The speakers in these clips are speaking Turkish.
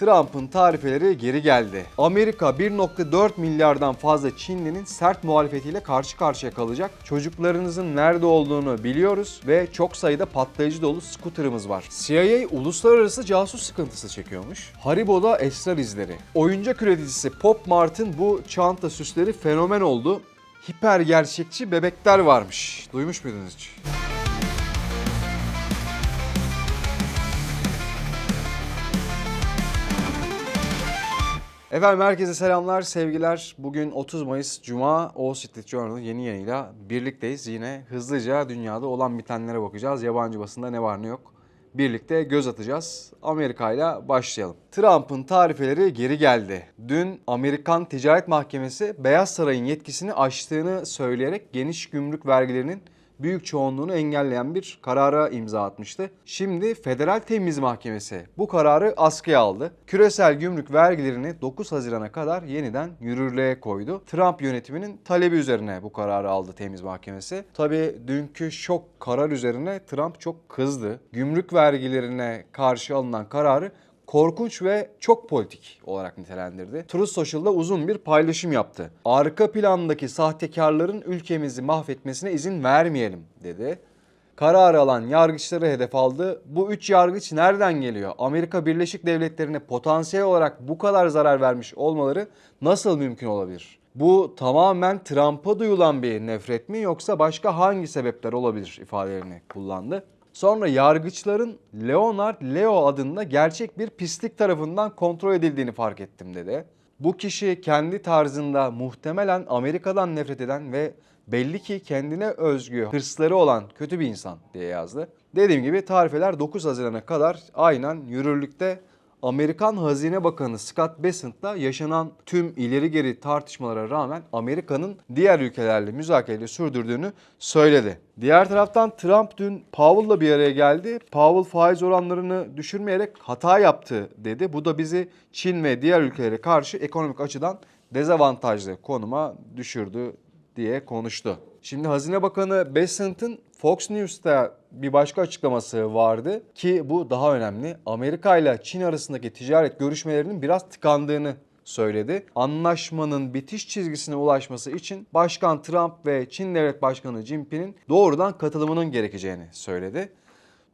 Trump'ın tarifeleri geri geldi. Amerika 1.4 milyardan fazla Çinlinin sert muhalefetiyle karşı karşıya kalacak. Çocuklarınızın nerede olduğunu biliyoruz ve çok sayıda patlayıcı dolu scooter'ımız var. CIA uluslararası casus sıkıntısı çekiyormuş. Haribo'da esrar izleri. Oyuncak üreticisi Pop Mart'ın bu çanta süsleri fenomen oldu. Hiper gerçekçi bebekler varmış. Duymuş muydunuz hiç? Efendim herkese selamlar, sevgiler. Bugün 30 Mayıs Cuma Wall Street Journal yeni yayınıyla birlikteyiz. Yine hızlıca dünyada olan bitenlere bakacağız. Yabancı basında ne var ne yok. Birlikte göz atacağız. Amerika ile başlayalım. Trump'ın tarifeleri geri geldi. Dün Amerikan Ticaret Mahkemesi Beyaz Saray'ın yetkisini aştığını söyleyerek geniş gümrük vergilerinin büyük çoğunluğunu engelleyen bir karara imza atmıştı. Şimdi Federal Temiz Mahkemesi bu kararı askıya aldı. Küresel gümrük vergilerini 9 Haziran'a kadar yeniden yürürlüğe koydu. Trump yönetiminin talebi üzerine bu kararı aldı Temiz Mahkemesi. Tabii dünkü şok karar üzerine Trump çok kızdı. Gümrük vergilerine karşı alınan kararı korkunç ve çok politik olarak nitelendirdi. Truth Social'da uzun bir paylaşım yaptı. Arka plandaki sahtekarların ülkemizi mahvetmesine izin vermeyelim dedi. Kararı alan yargıçları hedef aldı. Bu üç yargıç nereden geliyor? Amerika Birleşik Devletleri'ne potansiyel olarak bu kadar zarar vermiş olmaları nasıl mümkün olabilir? Bu tamamen Trump'a duyulan bir nefret mi yoksa başka hangi sebepler olabilir ifadelerini kullandı. Sonra yargıçların Leonard Leo adında gerçek bir pislik tarafından kontrol edildiğini fark ettim dedi. Bu kişi kendi tarzında muhtemelen Amerika'dan nefret eden ve belli ki kendine özgü hırsları olan kötü bir insan diye yazdı. Dediğim gibi tarifeler 9 Haziran'a kadar aynen yürürlükte Amerikan Hazine Bakanı Scott Bessent'la yaşanan tüm ileri geri tartışmalara rağmen Amerika'nın diğer ülkelerle müzakereleri sürdürdüğünü söyledi. Diğer taraftan Trump dün Powell'la bir araya geldi. Powell faiz oranlarını düşürmeyerek hata yaptı dedi. Bu da bizi Çin ve diğer ülkelere karşı ekonomik açıdan dezavantajlı konuma düşürdü diye konuştu. Şimdi Hazine Bakanı Bessent'ın Fox News'ta bir başka açıklaması vardı ki bu daha önemli. Amerika ile Çin arasındaki ticaret görüşmelerinin biraz tıkandığını söyledi. Anlaşmanın bitiş çizgisine ulaşması için Başkan Trump ve Çin Devlet Başkanı Jinping'in doğrudan katılımının gerekeceğini söyledi.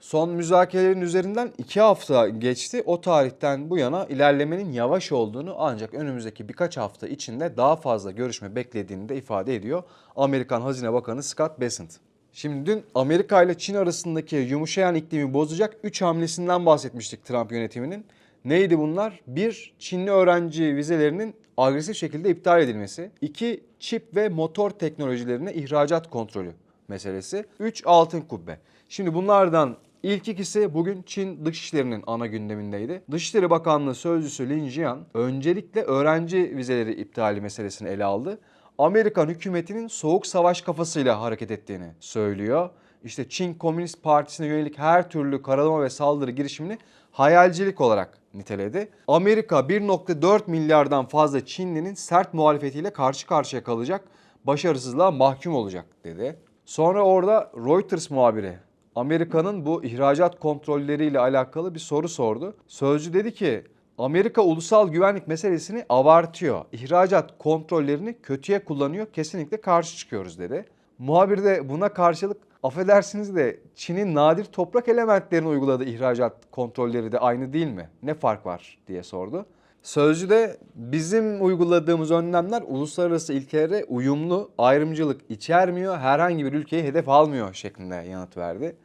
Son müzakerelerin üzerinden iki hafta geçti. O tarihten bu yana ilerlemenin yavaş olduğunu ancak önümüzdeki birkaç hafta içinde daha fazla görüşme beklediğini de ifade ediyor Amerikan Hazine Bakanı Scott Bessent. Şimdi dün Amerika ile Çin arasındaki yumuşayan iklimi bozacak 3 hamlesinden bahsetmiştik Trump yönetiminin. Neydi bunlar? Bir, Çinli öğrenci vizelerinin agresif şekilde iptal edilmesi. İki, çip ve motor teknolojilerine ihracat kontrolü meselesi. Üç, altın kubbe. Şimdi bunlardan ilk ikisi bugün Çin Dışişleri'nin ana gündemindeydi. Dışişleri Bakanlığı Sözcüsü Lin Jian öncelikle öğrenci vizeleri iptali meselesini ele aldı. Amerikan hükümetinin soğuk savaş kafasıyla hareket ettiğini söylüyor. İşte Çin Komünist Partisi'ne yönelik her türlü karalama ve saldırı girişimini hayalcilik olarak niteledi. Amerika 1.4 milyardan fazla Çinlinin sert muhalefetiyle karşı karşıya kalacak, başarısızlığa mahkum olacak dedi. Sonra orada Reuters muhabiri Amerika'nın bu ihracat kontrolleriyle alakalı bir soru sordu. Sözcü dedi ki Amerika ulusal güvenlik meselesini abartıyor. İhracat kontrollerini kötüye kullanıyor. Kesinlikle karşı çıkıyoruz dedi. Muhabir de buna karşılık affedersiniz de Çin'in nadir toprak elementlerini uyguladığı ihracat kontrolleri de aynı değil mi? Ne fark var diye sordu. Sözcü de bizim uyguladığımız önlemler uluslararası ilkelere uyumlu, ayrımcılık içermiyor, herhangi bir ülkeyi hedef almıyor şeklinde yanıt verdi.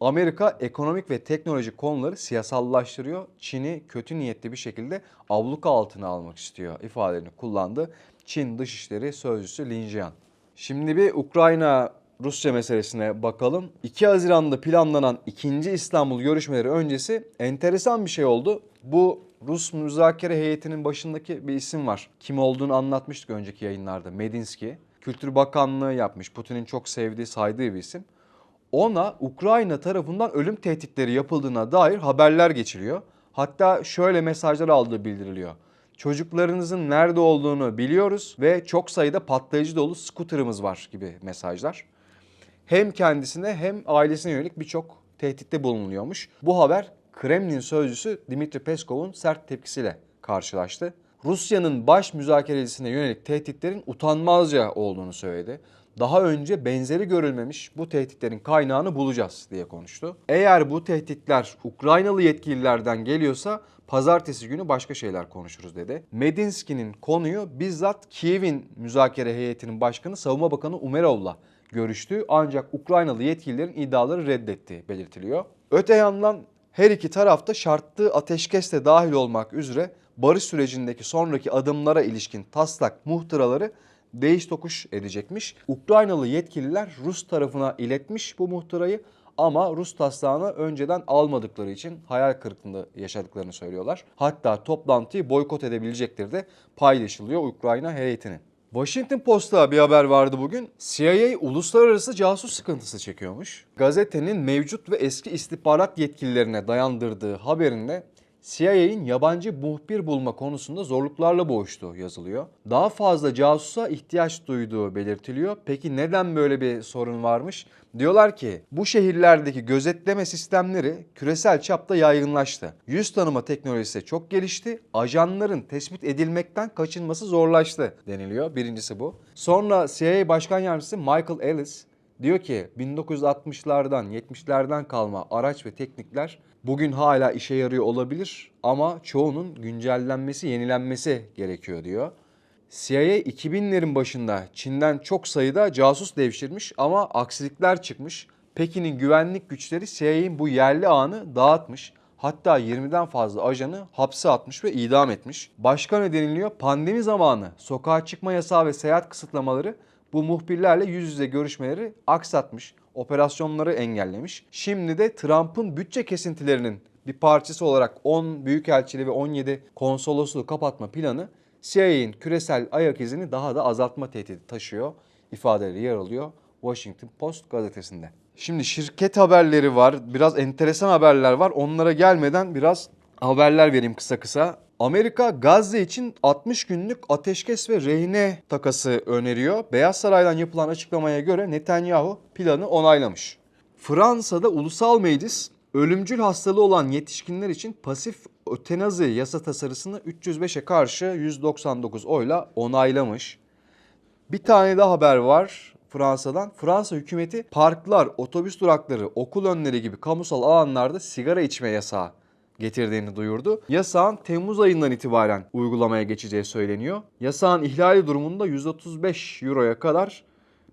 Amerika ekonomik ve teknolojik konuları siyasallaştırıyor. Çin'i kötü niyetli bir şekilde abluka altına almak istiyor ifadelerini kullandı. Çin Dışişleri Sözcüsü Lin Jian. Şimdi bir Ukrayna Rusya meselesine bakalım. 2 Haziran'da planlanan 2. İstanbul görüşmeleri öncesi enteresan bir şey oldu. Bu Rus müzakere heyetinin başındaki bir isim var. Kim olduğunu anlatmıştık önceki yayınlarda. Medinsky. Kültür Bakanlığı yapmış. Putin'in çok sevdiği, saydığı bir isim ona Ukrayna tarafından ölüm tehditleri yapıldığına dair haberler geçiriyor. Hatta şöyle mesajlar aldığı bildiriliyor. Çocuklarınızın nerede olduğunu biliyoruz ve çok sayıda patlayıcı dolu scooter'ımız var gibi mesajlar. Hem kendisine hem ailesine yönelik birçok tehditte bulunuyormuş. Bu haber Kremlin sözcüsü Dimitri Peskov'un sert tepkisiyle karşılaştı. Rusya'nın baş müzakerecisine yönelik tehditlerin utanmazca olduğunu söyledi. Daha önce benzeri görülmemiş bu tehditlerin kaynağını bulacağız diye konuştu. Eğer bu tehditler Ukraynalı yetkililerden geliyorsa pazartesi günü başka şeyler konuşuruz dedi. Medinsky'nin konuyu bizzat Kiev'in müzakere heyetinin başkanı Savunma Bakanı Umerov'la görüştü ancak Ukraynalı yetkililerin iddiaları reddettiği belirtiliyor. Öte yandan her iki tarafta şartlı ateşkesle dahil olmak üzere barış sürecindeki sonraki adımlara ilişkin taslak muhtıraları değiş tokuş edecekmiş. Ukraynalı yetkililer Rus tarafına iletmiş bu muhtırayı ama Rus taslağını önceden almadıkları için hayal kırıklığında yaşadıklarını söylüyorlar. Hatta toplantıyı boykot edebilecekleri de paylaşılıyor Ukrayna heyetinin. Washington Post'ta bir haber vardı bugün. CIA uluslararası casus sıkıntısı çekiyormuş. Gazetenin mevcut ve eski istihbarat yetkililerine dayandırdığı haberinde CIA'in yabancı muhbir bulma konusunda zorluklarla boğuştuğu yazılıyor. Daha fazla casusa ihtiyaç duyduğu belirtiliyor. Peki neden böyle bir sorun varmış? Diyorlar ki bu şehirlerdeki gözetleme sistemleri küresel çapta yaygınlaştı. Yüz tanıma teknolojisi çok gelişti. Ajanların tespit edilmekten kaçınması zorlaştı deniliyor. Birincisi bu. Sonra CIA Başkan Yardımcısı Michael Ellis diyor ki 1960'lardan 70'lerden kalma araç ve teknikler bugün hala işe yarıyor olabilir ama çoğunun güncellenmesi, yenilenmesi gerekiyor diyor. CIA 2000'lerin başında Çin'den çok sayıda casus devşirmiş ama aksilikler çıkmış. Pekin'in güvenlik güçleri CIA'in bu yerli ağını dağıtmış. Hatta 20'den fazla ajanı hapse atmış ve idam etmiş. Başka ne deniliyor? Pandemi zamanı sokağa çıkma yasağı ve seyahat kısıtlamaları bu muhbirlerle yüz yüze görüşmeleri aksatmış. Operasyonları engellemiş. Şimdi de Trump'ın bütçe kesintilerinin bir parçası olarak 10 büyükelçiliği ve 17 konsolosluğu kapatma planı CIA'in küresel ayak izini daha da azaltma tehdidi taşıyor ifadeleri yer alıyor Washington Post gazetesinde. Şimdi şirket haberleri var, biraz enteresan haberler var. Onlara gelmeden biraz haberler vereyim kısa kısa. Amerika Gazze için 60 günlük ateşkes ve rehine takası öneriyor. Beyaz Saray'dan yapılan açıklamaya göre Netanyahu planı onaylamış. Fransa'da ulusal meclis ölümcül hastalığı olan yetişkinler için pasif ötenazi yasa tasarısını 305'e karşı 199 oyla onaylamış. Bir tane daha haber var Fransa'dan. Fransa hükümeti parklar, otobüs durakları, okul önleri gibi kamusal alanlarda sigara içme yasağı getirdiğini duyurdu. Yasağın Temmuz ayından itibaren uygulamaya geçeceği söyleniyor. Yasağın ihlali durumunda 135 euroya kadar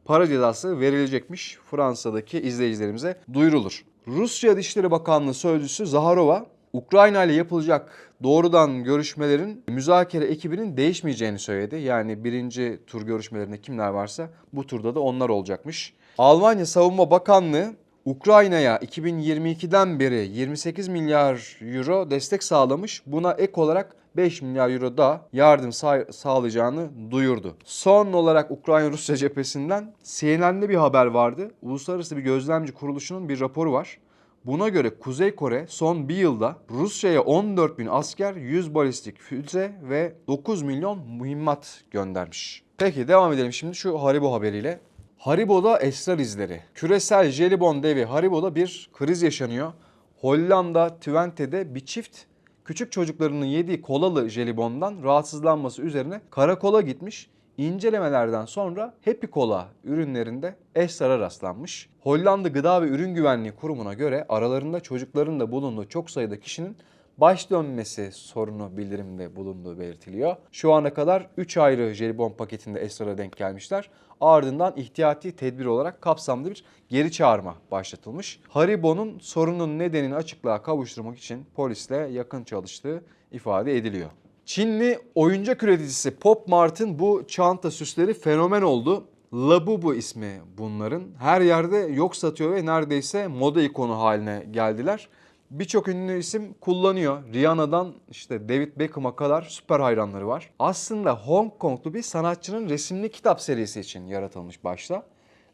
para cezası verilecekmiş Fransa'daki izleyicilerimize duyurulur. Rusya Dışişleri Bakanlığı Sözcüsü Zaharova, Ukrayna ile yapılacak doğrudan görüşmelerin müzakere ekibinin değişmeyeceğini söyledi. Yani birinci tur görüşmelerinde kimler varsa bu turda da onlar olacakmış. Almanya Savunma Bakanlığı Ukrayna'ya 2022'den beri 28 milyar euro destek sağlamış. Buna ek olarak 5 milyar euro da yardım sağ- sağlayacağını duyurdu. Son olarak Ukrayna-Rusya cephesinden CNN'de bir haber vardı. Uluslararası bir gözlemci kuruluşunun bir raporu var. Buna göre Kuzey Kore son bir yılda Rusya'ya 14 bin asker, 100 balistik füze ve 9 milyon mühimmat göndermiş. Peki devam edelim şimdi şu Haribo haberiyle. Haribo'da esrar izleri. Küresel jelibon devi Haribo'da bir kriz yaşanıyor. Hollanda Twente'de bir çift küçük çocuklarının yediği kolalı jelibondan rahatsızlanması üzerine karakola gitmiş. İncelemelerden sonra Happy Cola ürünlerinde esrara rastlanmış. Hollanda Gıda ve Ürün Güvenliği Kurumu'na göre aralarında çocukların da bulunduğu çok sayıda kişinin baş dönmesi sorunu bildirimde bulunduğu belirtiliyor. Şu ana kadar 3 ayrı jelibon paketinde esrara denk gelmişler. Ardından ihtiyati tedbir olarak kapsamlı bir geri çağırma başlatılmış. Haribo'nun sorunun nedenini açıklığa kavuşturmak için polisle yakın çalıştığı ifade ediliyor. Çinli oyuncak üreticisi Pop Mart'ın bu çanta süsleri fenomen oldu. Labubu ismi bunların. Her yerde yok satıyor ve neredeyse moda ikonu haline geldiler. Birçok ünlü isim kullanıyor. Rihanna'dan işte David Beckham'a kadar süper hayranları var. Aslında Hong Konglu bir sanatçının resimli kitap serisi için yaratılmış başta.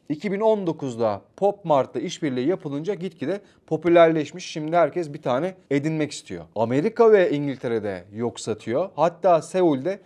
2019'da Pop Mart'ta işbirliği yapılınca gitgide popülerleşmiş. Şimdi herkes bir tane edinmek istiyor. Amerika ve İngiltere'de yok satıyor. Hatta Seul'de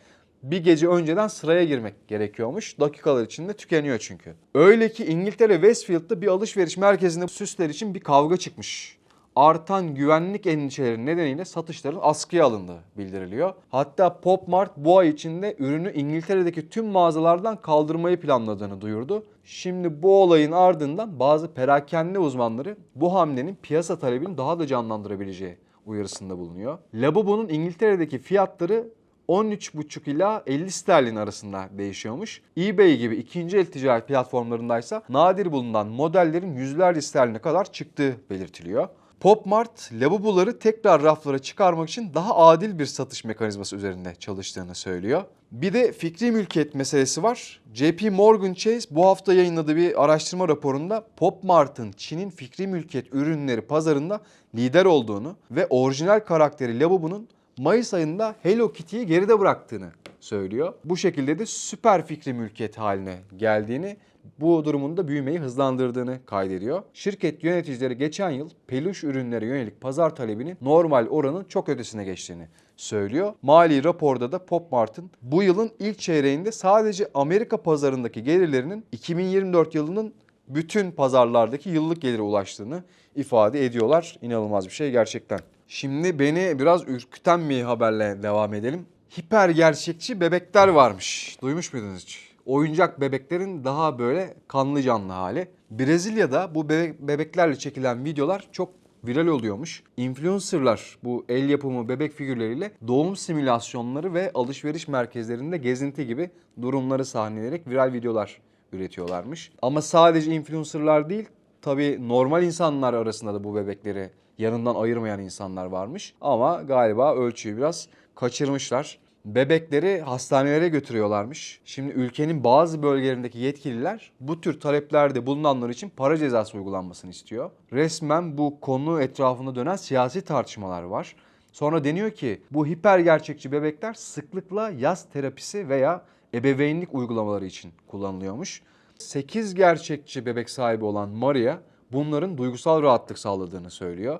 bir gece önceden sıraya girmek gerekiyormuş. Dakikalar içinde tükeniyor çünkü. Öyle ki İngiltere Westfield'da bir alışveriş merkezinde süsler için bir kavga çıkmış. Artan güvenlik endişeleri nedeniyle satışların askıya alındığı bildiriliyor. Hatta Pop Mart bu ay içinde ürünü İngiltere'deki tüm mağazalardan kaldırmayı planladığını duyurdu. Şimdi bu olayın ardından bazı perakende uzmanları bu hamlenin piyasa talebini daha da canlandırabileceği uyarısında bulunuyor. Labubu'nun İngiltere'deki fiyatları 13,5 ila 50 sterlin arasında değişiyormuş. eBay gibi ikinci el ticaret platformlarındaysa nadir bulunan modellerin yüzlerce sterline kadar çıktığı belirtiliyor. Popmart, lavaboları tekrar raflara çıkarmak için daha adil bir satış mekanizması üzerinde çalıştığını söylüyor. Bir de fikri mülkiyet meselesi var. JP Morgan Chase bu hafta yayınladığı bir araştırma raporunda Popmart'ın Çin'in fikri mülkiyet ürünleri pazarında lider olduğunu ve orijinal karakteri Labubu'nun Mayıs ayında Hello Kitty'yi geride bıraktığını söylüyor. Bu şekilde de süper fikri mülkiyet haline geldiğini bu durumun da büyümeyi hızlandırdığını kaydediyor. Şirket yöneticileri geçen yıl peluş ürünlere yönelik pazar talebinin normal oranın çok ötesine geçtiğini söylüyor. Mali raporda da Popmart'ın bu yılın ilk çeyreğinde sadece Amerika pazarındaki gelirlerinin 2024 yılının bütün pazarlardaki yıllık gelire ulaştığını ifade ediyorlar. İnanılmaz bir şey gerçekten. Şimdi beni biraz ürküten bir haberle devam edelim. Hiper gerçekçi bebekler varmış. Duymuş muydunuz hiç? Oyuncak bebeklerin daha böyle kanlı canlı hali. Brezilya'da bu bebek, bebeklerle çekilen videolar çok viral oluyormuş. Influencerlar bu el yapımı bebek figürleriyle doğum simülasyonları ve alışveriş merkezlerinde gezinti gibi durumları sahneleyerek viral videolar üretiyorlarmış. Ama sadece influencerlar değil, tabii normal insanlar arasında da bu bebekleri yanından ayırmayan insanlar varmış. Ama galiba ölçüyü biraz kaçırmışlar. Bebekleri hastanelere götürüyorlarmış. Şimdi ülkenin bazı bölgelerindeki yetkililer bu tür taleplerde bulunanlar için para cezası uygulanmasını istiyor. Resmen bu konu etrafında dönen siyasi tartışmalar var. Sonra deniyor ki bu hiper gerçekçi bebekler sıklıkla yaz terapisi veya ebeveynlik uygulamaları için kullanılıyormuş. 8 gerçekçi bebek sahibi olan Maria bunların duygusal rahatlık sağladığını söylüyor.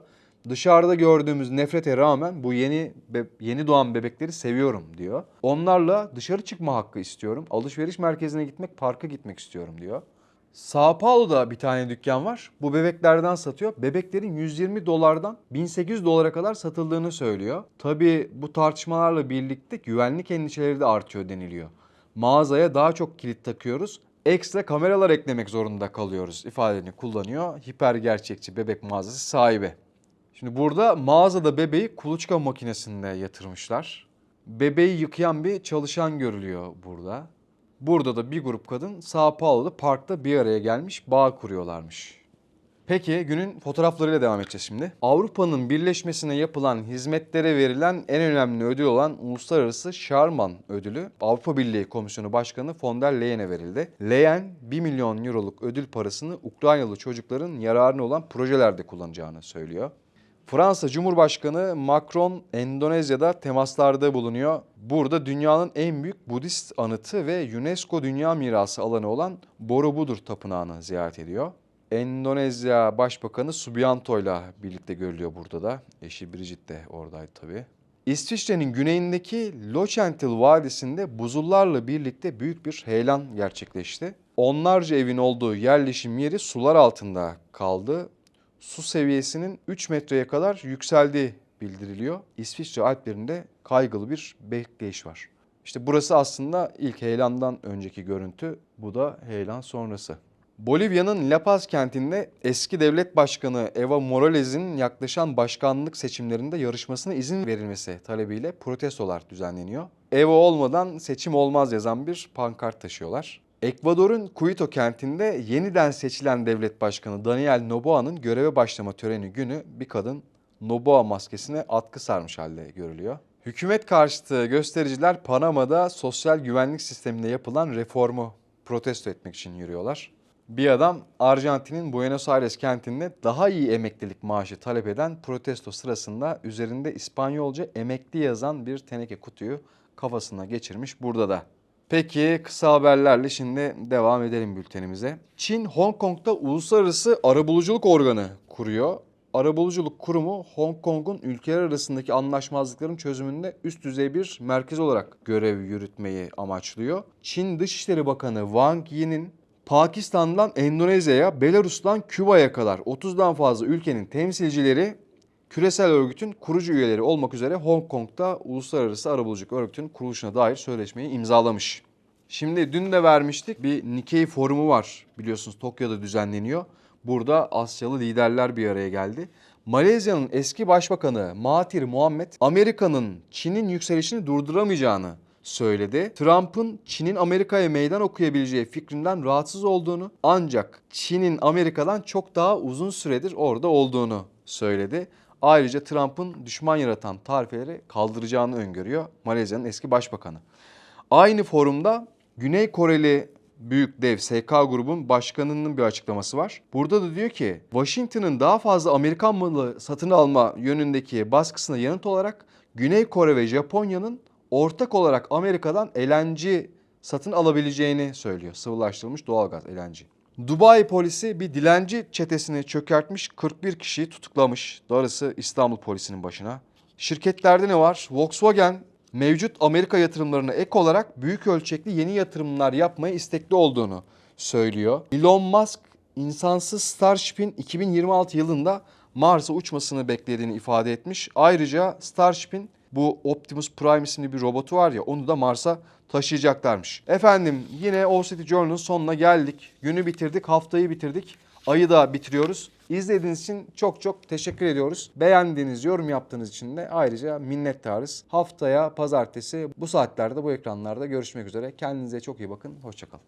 Dışarıda gördüğümüz nefrete rağmen bu yeni yeni doğan bebekleri seviyorum diyor. Onlarla dışarı çıkma hakkı istiyorum. Alışveriş merkezine gitmek, parka gitmek istiyorum diyor. Sao Paulo'da bir tane dükkan var. Bu bebeklerden satıyor. Bebeklerin 120 dolardan 1800 dolara kadar satıldığını söylüyor. Tabii bu tartışmalarla birlikte güvenlik endişeleri de artıyor deniliyor. Mağazaya daha çok kilit takıyoruz. Ekstra kameralar eklemek zorunda kalıyoruz ifadeni kullanıyor. Hiper gerçekçi bebek mağazası sahibi. Şimdi burada mağazada bebeği kuluçka makinesinde yatırmışlar. Bebeği yıkayan bir çalışan görülüyor burada. Burada da bir grup kadın Sao Paulo'da parkta bir araya gelmiş bağ kuruyorlarmış. Peki günün fotoğraflarıyla devam edeceğiz şimdi. Avrupa'nın birleşmesine yapılan hizmetlere verilen en önemli ödül olan Uluslararası Şarman ödülü Avrupa Birliği Komisyonu Başkanı von der Leyen'e verildi. Leyen 1 milyon euroluk ödül parasını Ukraynalı çocukların yararına olan projelerde kullanacağını söylüyor. Fransa Cumhurbaşkanı Macron Endonezya'da temaslarda bulunuyor. Burada dünyanın en büyük Budist anıtı ve UNESCO Dünya Mirası alanı olan Borobudur Tapınağı'nı ziyaret ediyor. Endonezya Başbakanı Subianto ile birlikte görülüyor burada da. Eşi Bridget de oradaydı tabii. İsviçre'nin güneyindeki Loçentil Vadisi'nde buzullarla birlikte büyük bir heyelan gerçekleşti. Onlarca evin olduğu yerleşim yeri sular altında kaldı. Su seviyesinin 3 metreye kadar yükseldiği bildiriliyor. İsviçre Alplerinde kaygılı bir bekleyiş var. İşte burası aslında ilk heyelandan önceki görüntü. Bu da heyelan sonrası. Bolivya'nın La Paz kentinde eski devlet başkanı Evo Morales'in yaklaşan başkanlık seçimlerinde yarışmasına izin verilmesi talebiyle protestolar düzenleniyor. Evo olmadan seçim olmaz yazan bir pankart taşıyorlar. Ekvador'un Quito kentinde yeniden seçilen devlet başkanı Daniel Noboa'nın göreve başlama töreni günü bir kadın Noboa maskesine atkı sarmış halde görülüyor. Hükümet karşıtı göstericiler Panama'da sosyal güvenlik sisteminde yapılan reformu protesto etmek için yürüyorlar. Bir adam Arjantin'in Buenos Aires kentinde daha iyi emeklilik maaşı talep eden protesto sırasında üzerinde İspanyolca emekli yazan bir teneke kutuyu kafasına geçirmiş burada da. Peki kısa haberlerle şimdi devam edelim bültenimize. Çin Hong Kong'da uluslararası arabuluculuk organı kuruyor. Arabuluculuk Kurumu Hong Kong'un ülkeler arasındaki anlaşmazlıkların çözümünde üst düzey bir merkez olarak görev yürütmeyi amaçlıyor. Çin Dışişleri Bakanı Wang Yi'nin Pakistan'dan Endonezya'ya, Belarus'tan Küba'ya kadar 30'dan fazla ülkenin temsilcileri küresel örgütün kurucu üyeleri olmak üzere Hong Kong'da Uluslararası Arabuluculuk Örgütü'nün kuruluşuna dair sözleşmeyi imzalamış. Şimdi dün de vermiştik bir Nikkei forumu var biliyorsunuz Tokyo'da düzenleniyor. Burada Asyalı liderler bir araya geldi. Malezya'nın eski başbakanı Mahathir Muhammed Amerika'nın Çin'in yükselişini durduramayacağını söyledi. Trump'ın Çin'in Amerika'ya meydan okuyabileceği fikrinden rahatsız olduğunu ancak Çin'in Amerika'dan çok daha uzun süredir orada olduğunu söyledi. Ayrıca Trump'ın düşman yaratan tarifeleri kaldıracağını öngörüyor Malezya'nın eski başbakanı. Aynı forumda Güney Koreli büyük dev SK grubun başkanının bir açıklaması var. Burada da diyor ki Washington'ın daha fazla Amerikan malı satın alma yönündeki baskısına yanıt olarak Güney Kore ve Japonya'nın ortak olarak Amerika'dan LNG satın alabileceğini söylüyor. Sıvılaştırılmış doğalgaz LNG. Dubai polisi bir dilenci çetesini çökertmiş 41 kişiyi tutuklamış. Darısı İstanbul polisinin başına. Şirketlerde ne var? Volkswagen mevcut Amerika yatırımlarına ek olarak büyük ölçekli yeni yatırımlar yapmaya istekli olduğunu söylüyor. Elon Musk insansız Starship'in 2026 yılında Mars'a uçmasını beklediğini ifade etmiş. Ayrıca Starship'in bu Optimus Prime isimli bir robotu var ya onu da Mars'a taşıyacaklarmış. Efendim yine All City Journal'ın sonuna geldik. Günü bitirdik, haftayı bitirdik. Ayı da bitiriyoruz. İzlediğiniz için çok çok teşekkür ediyoruz. Beğendiğiniz, yorum yaptığınız için de ayrıca minnettarız. Haftaya pazartesi bu saatlerde bu ekranlarda görüşmek üzere. Kendinize çok iyi bakın. Hoşçakalın.